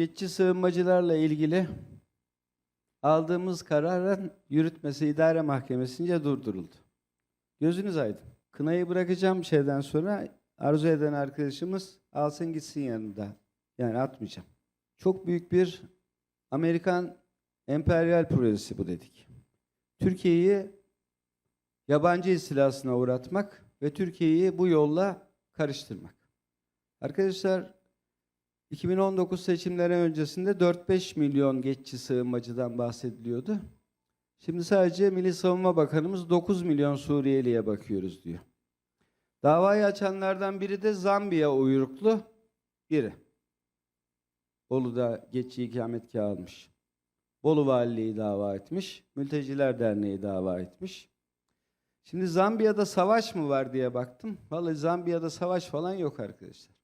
geçici sığınmacılarla ilgili aldığımız kararın yürütmesi idare mahkemesince durduruldu. Gözünüz aydın. Kınayı bırakacağım şeyden sonra arzu eden arkadaşımız alsın gitsin yanında. Yani atmayacağım. Çok büyük bir Amerikan emperyal projesi bu dedik. Türkiye'yi yabancı istilasına uğratmak ve Türkiye'yi bu yolla karıştırmak. Arkadaşlar 2019 seçimleri öncesinde 4-5 milyon geçici sığınmacıdan bahsediliyordu. Şimdi sadece Milli Savunma Bakanımız 9 milyon Suriyeliye bakıyoruz diyor. Davayı açanlardan biri de Zambiya uyruklu biri. Bolu'da geçici ikametgah almış. Bolu Valiliği dava etmiş. Mülteciler Derneği dava etmiş. Şimdi Zambiya'da savaş mı var diye baktım. Vallahi Zambiya'da savaş falan yok arkadaşlar.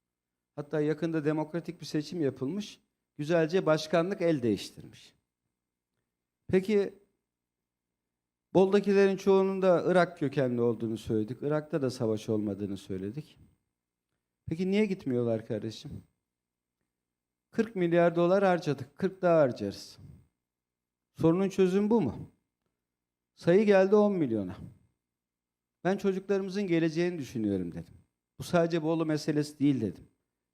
Hatta yakında demokratik bir seçim yapılmış. Güzelce başkanlık el değiştirmiş. Peki Bol'dakilerin çoğunun da Irak kökenli olduğunu söyledik. Irak'ta da savaş olmadığını söyledik. Peki niye gitmiyorlar kardeşim? 40 milyar dolar harcadık. 40 daha harcarız. Sorunun çözümü bu mu? Sayı geldi 10 milyona. Ben çocuklarımızın geleceğini düşünüyorum dedim. Bu sadece Bolu meselesi değil dedim.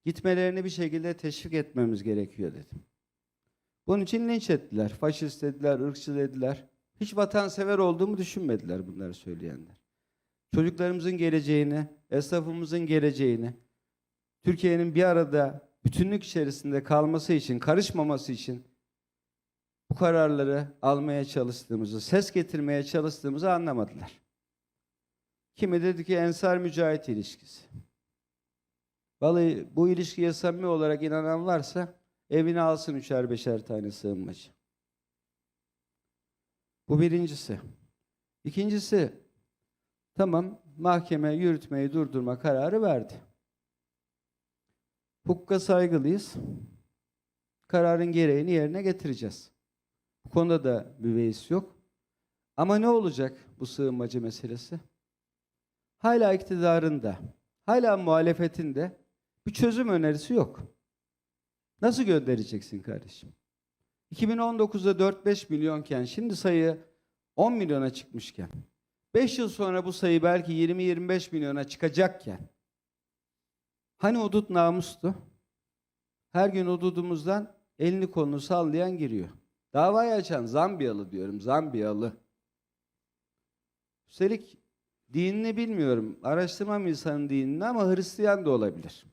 Gitmelerini bir şekilde teşvik etmemiz gerekiyor dedim. Bunun için linç ettiler. Faşist dediler, ırkçı dediler. Hiç vatansever olduğumu düşünmediler bunları söyleyenler. Çocuklarımızın geleceğini, esnafımızın geleceğini, Türkiye'nin bir arada bütünlük içerisinde kalması için, karışmaması için bu kararları almaya çalıştığımızı, ses getirmeye çalıştığımızı anlamadılar. Kimi dedi ki ensar mücahit ilişkisi. Vallahi bu ilişkiye samimi olarak inanan varsa evine alsın üçer beşer tane sığınmacı. Bu birincisi. İkincisi, tamam mahkeme yürütmeyi durdurma kararı verdi. Hukuka saygılıyız. Kararın gereğini yerine getireceğiz. Bu konuda da bir beis yok. Ama ne olacak bu sığınmacı meselesi? Hala iktidarında, hala muhalefetinde bir çözüm önerisi yok. Nasıl göndereceksin kardeşim? 2019'da 4-5 milyonken şimdi sayı 10 milyona çıkmışken 5 yıl sonra bu sayı belki 20-25 milyona çıkacakken hani hudut namustu? Her gün hududumuzdan elini kolunu sallayan giriyor. Davayı açan Zambiyalı diyorum, Zambiyalı. Üstelik dinini bilmiyorum. Araştırmam insanın dinini ama Hristiyan da olabilir.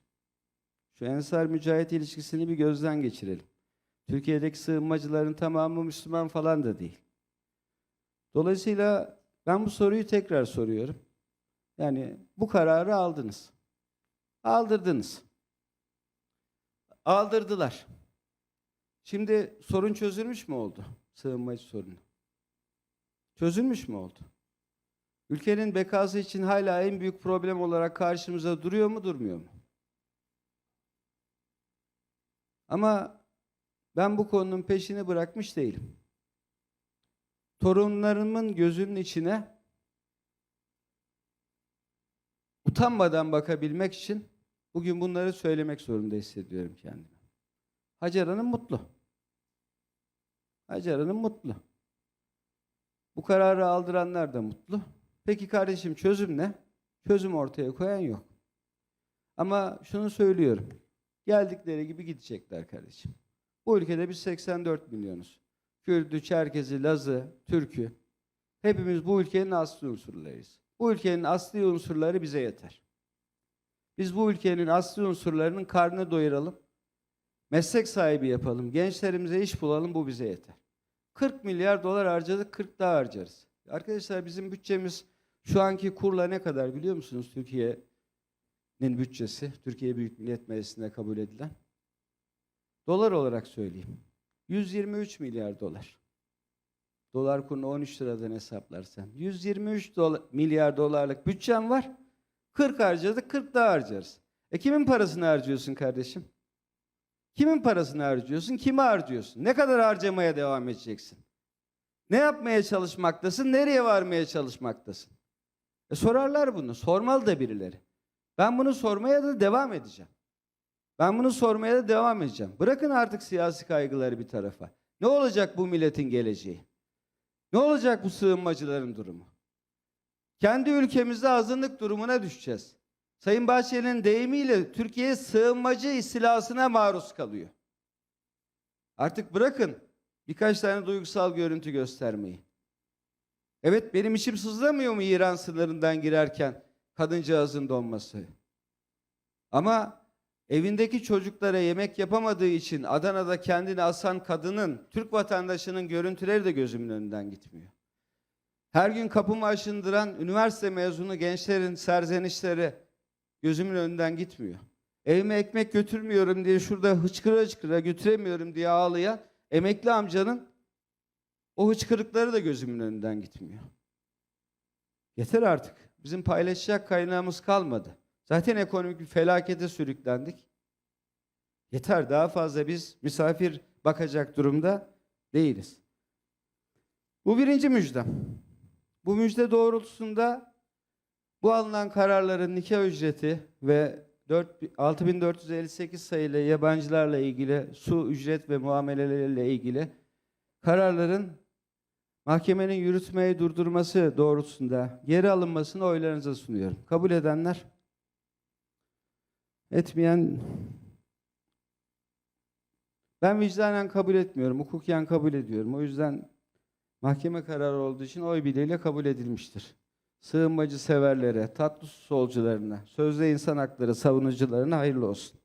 Şu Ensar Mücahit ilişkisini bir gözden geçirelim. Türkiye'deki sığınmacıların tamamı Müslüman falan da değil. Dolayısıyla ben bu soruyu tekrar soruyorum. Yani bu kararı aldınız. Aldırdınız. Aldırdılar. Şimdi sorun çözülmüş mü oldu? Sığınmacı sorunu. Çözülmüş mü oldu? Ülkenin bekası için hala en büyük problem olarak karşımıza duruyor mu, durmuyor mu? Ama ben bu konunun peşini bırakmış değilim. Torunlarımın gözünün içine utanmadan bakabilmek için bugün bunları söylemek zorunda hissediyorum kendimi. Hacer Hanım mutlu. Hacer Hanım mutlu. Bu kararı aldıranlar da mutlu. Peki kardeşim çözüm ne? Çözüm ortaya koyan yok. Ama şunu söylüyorum. Geldikleri gibi gidecekler kardeşim. Bu ülkede biz 84 milyonuz. Kürdü, Çerkezi, Lazı, Türkü. Hepimiz bu ülkenin asli unsurlarıyız. Bu ülkenin asli unsurları bize yeter. Biz bu ülkenin asli unsurlarının karnını doyuralım. Meslek sahibi yapalım. Gençlerimize iş bulalım. Bu bize yeter. 40 milyar dolar harcadık, 40 daha harcarız. Arkadaşlar bizim bütçemiz şu anki kurla ne kadar biliyor musunuz Türkiye'nin bütçesi? Türkiye Büyük Millet Meclisi'nde kabul edilen. Dolar olarak söyleyeyim. 123 milyar dolar. Dolar kurunu 13 liradan hesaplarsan. 123 dola- milyar dolarlık bütçem var. 40 harcadık, 40 daha harcarız. E kimin parasını harcıyorsun kardeşim? Kimin parasını harcıyorsun? Kimi harcıyorsun? Ne kadar harcamaya devam edeceksin? Ne yapmaya çalışmaktasın? Nereye varmaya çalışmaktasın? E sorarlar bunu. Sormalı da birileri. Ben bunu sormaya da devam edeceğim. Ben bunu sormaya da devam edeceğim. Bırakın artık siyasi kaygıları bir tarafa. Ne olacak bu milletin geleceği? Ne olacak bu sığınmacıların durumu? Kendi ülkemizde azınlık durumuna düşeceğiz. Sayın Bahçeli'nin deyimiyle Türkiye sığınmacı istilasına maruz kalıyor. Artık bırakın birkaç tane duygusal görüntü göstermeyi. Evet benim içim sızlamıyor mu İran sınırından girerken kadıncağızın donması? Ama evindeki çocuklara yemek yapamadığı için Adana'da kendini asan kadının, Türk vatandaşının görüntüleri de gözümün önünden gitmiyor. Her gün kapımı aşındıran üniversite mezunu gençlerin serzenişleri gözümün önünden gitmiyor. Evime ekmek götürmüyorum diye şurada hıçkıra hıçkıra götüremiyorum diye ağlayan emekli amcanın o hıçkırıkları da gözümün önünden gitmiyor. Yeter artık. Bizim paylaşacak kaynağımız kalmadı. Zaten ekonomik bir felakete sürüklendik. Yeter daha fazla biz misafir bakacak durumda değiliz. Bu birinci müjdem. Bu müjde doğrultusunda bu alınan kararların nikah ücreti ve 4 6458 sayılı yabancılarla ilgili su ücret ve muameleleriyle ilgili kararların mahkemenin yürütmeyi durdurması doğrultusunda geri alınmasını oylarınıza sunuyorum. Kabul edenler, etmeyen ben vicdanen kabul etmiyorum, hukuken kabul ediyorum. O yüzden mahkeme kararı olduğu için oy birliğiyle kabul edilmiştir. Sığınmacı severlere, tatlı solcularına, sözde insan hakları savunucularına hayırlı olsun.